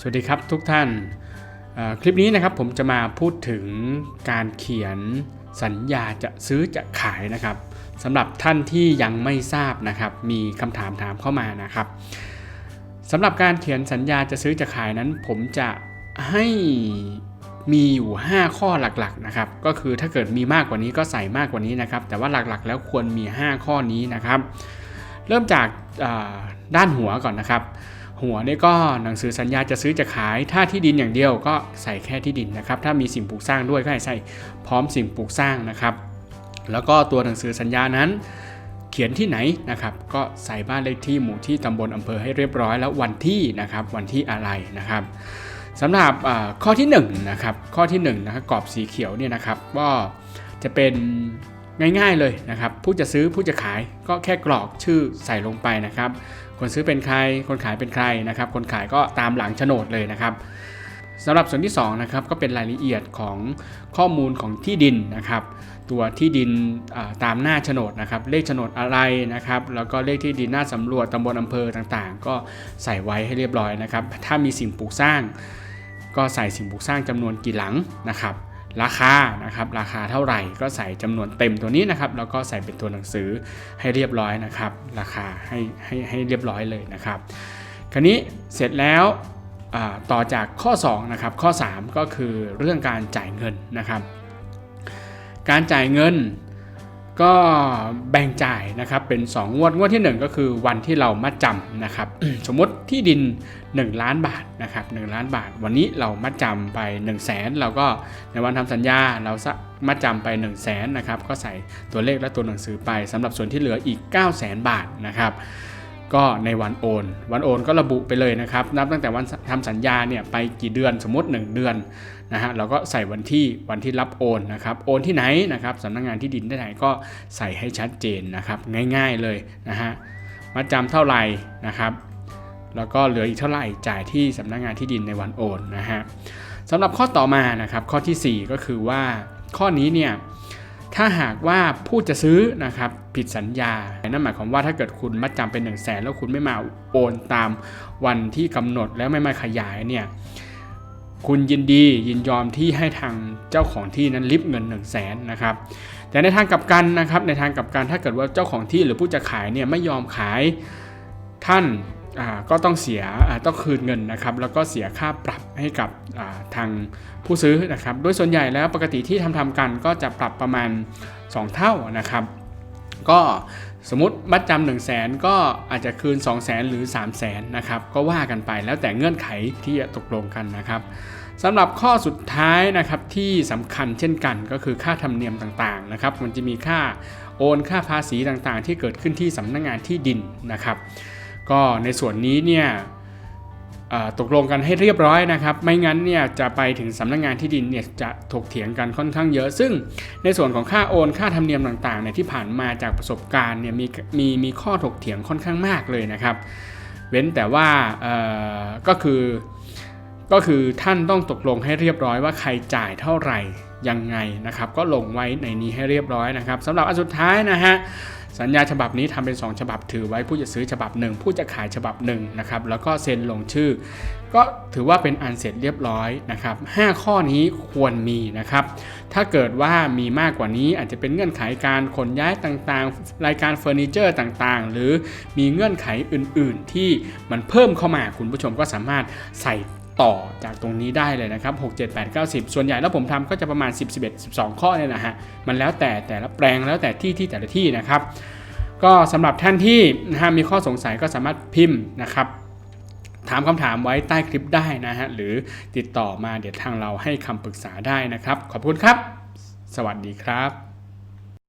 สวัสดีครับทุกท่านคลิปนี้นะครับผมจะมาพูดถึงการเขียนสัญญาจะซื้อจะขายนะครับสำหรับท่านที่ยังไม่ทราบนะครับ มีคำถามถามเข้ามานะครับสำหรับการเขียนสัญญาจะซื้อจะขายนั้น ผมจะให้มีอยู่ 5 ข้อหลักๆนะครับก็คือถ้าเกิดมีมากกว่านี้ก็ใส่มากกว่านี้นะครับ แต่ว่าหลักๆ แล้วควรมี 5 ข้อนี้นะครับ เริ่มจากด้านหัวก่อนนะครับ หัวนี่ก็หนังสือสัญญาจะซื้อจะขาย ถ้าที่ดินอย่างเดียวก็ใส่แค่ที่ดินนะครับ ถ้ามีสิ่งปลูกสร้างด้วยก็ให้ใส่พร้อมสิ่งปลูกสร้างนะครับ แล้วก็ตัวหนังสือสัญญานั้น เขียนที่ไหนนะครับ ก็ใส่บ้านเลขที่หมู่ที่ตำบลอำเภอให้เรียบร้อยแล้ววันที่นะครับ วันที่อะไรนะครับสำหรับข้อที่1นะครับข้อที่1นะครับกรอบสีเขียวเนี่ยนะครับก็จะเป็นง่ายๆเลยนะครับ ผู้จะซื้อผู้จะขายก็แค่กรอกชื่อใส่ลงไปนะครับ คนซื้อเป็นใคร คนขายเป็นใครนะครับ คนขายก็ตามหลังโฉนดเลยนะครับสำหรับส่วนที่2นะครับก็เป็นรายละเอียดของข้อมูลของที่ดินนะครับ ตัวที่ดินตามหน้าโฉนดนะครับ เลขโฉนดอะไรนะครับ แล้วก็เลขที่ดินหน้าสำรวจตำบลอำเภอต่างๆ ก็ใส่ไว้ให้เรียบร้อยนะครับ ถ้ามีสิ่งปลูกสร้าง ก็ใส่สิ่งปลูกสร้างจำนวนกี่หลังนะครับ ราคานะครับราคาเท่าไหร่ก็ใส่จำนวนเต็มตัวนี้นะครับแล้วก็ใส่เป็นตัวหนังสือให้เรียบร้อยนะครับ ราคาให้ให้ให้เรียบร้อยเลยนะครับคราวนี้เสร็จแล้วต่อจากข้อ2นะครับข้อ 3 ก็คือเรื่องการจ่ายเงินนะครับ การจ่ายเงิน ก็แบ่งจ่ายนะครับเป็น 2 งวดงวดที่ 1 ก็คือวันที่เรามัดจำนะครับสมมติที่ดิน 1 ล้านบาทนะครับ1ล้านบาท วันนี้เรามัดจำไป 1 0 0 0 0แสนเราก็ในวันทำสัญญาเราสะมัดจำไป 1 0 0 0 0แสนนะครับก็ใส่ตัวเลขและตัวหนังสือไปสำหรับส่วนที่เหลืออีก 9 0 0 0 0 0 บาทนะครับ ก็ในวันโอน วันโอนก็ระบุไปเลยนะครับ นับตั้งแต่วันทำสัญญาเนี่ยไปกี่เดือนสมมติ 1 เดือนนะฮะเราก็ใส่วันที่วันที่รับโอนนะครับโอนที่ไหนนะครับสำนักงานที่ดินได้ไหนก็ใส่ให้ชัดเจนนะครับง่าย ๆเลยนะฮะมาจำเท่าไหร่นะครับ แล้วก็เหลืออีกเท่าไหร่จ่ายที่สำนักงานที่ดินในวันโอนนะฮะสำหรับข้อต่อมานะครับข้อทีสี่4 ก็คือว่าข้อนี้เนี่ย ถ้าหากว่าผู้จะซื้อนะครับผิดสัญญา นั่นหมายความว่าถ้าเกิดคุณมัดจำเป็น1นึ่งแสนแล้วคุณไม่มาโอนตามวันที่กำหนดแล้วไม่มาขยายเนี่ยคุณยินดียินยอมที่ให้ทางเจ้าของที่นั้นริบเงิน1นึ่งแสนนะครับแต่ในทางกลับกันนะครับในทางกลับกันถ้าเกิดว่าเจ้าของที่หรือผู้จะขายเนี่ยไม่ยอมขายท่าน ก็ต้องเสียต้องคืนเงินนะครับ แล้วก็เสียค่าปรับให้กับทางผู้ซื้อนะครับโดยส่วนใหญ่แล้วปกติที่ทำทำกันก็จะปรับประมาณ 2 เท่านะครับ ก็สมมติมัดจำหนึ่งแสนก็อาจจะคืน 2 0 0แสนหรือ 3 0 0แสนนะครับ ก็ว่ากันไปแล้วแต่เงื่อนไขที่จะตกลงกันนะครับสำหรับข้อสุดท้ายนะครับที่สำคัญเช่นกันก็คือค่าธรรมเนียมต่างๆนะครับ มันจะมีค่าโอนค่าภาษีต่างๆ ที่เกิดขึ้นที่สำนักงานที่ดินนะครับ ก็ในส่วนนี้เนี่ยตกลงกันให้เรียบร้อยนะครับ ไม่งั้นเนี่ยจะไปถึงสำนักงานที่ดินเนี่ยจะถกเถียงกันค่อนข้างเยอะ ซึ่งในส่วนของค่าโอนค่าธรรมเนียมต่างๆเนี่ยที่ผ่านมาจากประสบการณ์เนี่ยมีมีมีข้อถกเถียงค่อนข้างมากเลยนะครับ เว้นแต่ว่าก็คือก็คือท่านต้องตกลงให้เรียบร้อยว่าใครจ่ายเท่าไหร่ ยังไงนะครับก็ลงไว้ในนี้ให้เรียบร้อยนะครับสำหรับอันสุดท้ายนะฮะสัญญาฉบับนี้ทำเป็น 2 ฉบับถือไว้ผู้จะซื้อฉบับหนึ่งผู้จะขายฉบับหนึ่งนะครับแล้วก็เซ็นลงชื่อ ก็ถือว่าเป็นอันเสร็จเรียบร้อยนะครับ5ข้อนี้ควรมีนะครับถ้าเกิดว่ามีมากกว่านี้อาจจะเป็นเงื่อนไขการขนย้ายต่างๆ รายการเฟอร์นิเจอร์ต่างๆ หรือมีเงื่อนไขอื่นๆ ที่มันเพิ่มเข้ามาคุณผู้ชมก็สามารถใส่ ต่อจากตรงนี้ได้เลยนะครับ 6 7 8 9 10 ส่วนใหญ่แล้วผมทำก็จะประมาณ 10 11 12 ข้อเนี่ยนะฮะ มันแล้วแต่แต่ละแปลงแล้วแต่ที่ที่แต่ละที่นะครับ ก็สำหรับท่านที่นะฮะมีข้อสงสัยก็สามารถพิมพ์นะครับถามคำถามไว้ใต้คลิปได้นะฮะ หรือติดต่อมาเดี๋ยวทางเราให้คำปรึกษาได้นะครับ ขอบคุณครับ สวัสดีครับ